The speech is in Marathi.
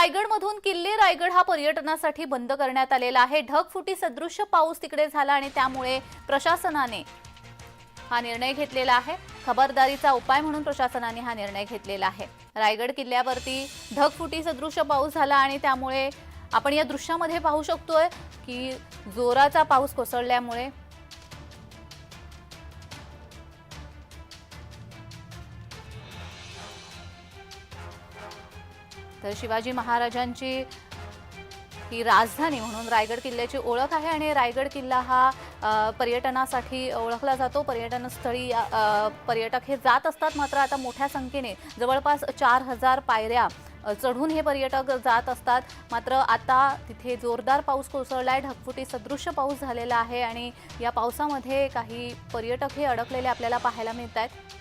रायगडमधून किल्ले रायगड हा पर्यटनासाठी बंद करण्यात आलेला आहे. ढगफुटी सदृश्य पाऊस तिकडे झाला आणि त्यामुळे प्रशासनाने हा निर्णय घेतलेला आहे. खबरदारीचा उपाय म्हणून प्रशासनाने हा निर्णय घेतलेला आहे. रायगड किल्ल्यावरती ढगफुटी सदृश्य पाऊस झाला आणि त्यामुळे आपण या दृश्यामध्ये पाहू शकतोय की जोराचा पाऊस कोसळल्यामुळे तर शिवाजी महाराजांची ही राजधानी म्हणून रायगड किल्ल्याची ओळख आहे आणि रायगड किल्ला हा पर्यटनासाठी ओळखला जातो. पर्यटनस्थळी या पर्यटक हे जात असतात. मात्र आता मोठ्या संख्येने जवळपास चार हजार पायऱ्या चढून हे पर्यटक जात असतात. मात्र आता तिथे जोरदार पाऊस कोसळला आहे ढगफुटी सदृश्य पाऊस झालेला आहे आणि या पावसामध्ये काही पर्यटक हे अडकलेले आपल्याला पाहायला मिळत आहेत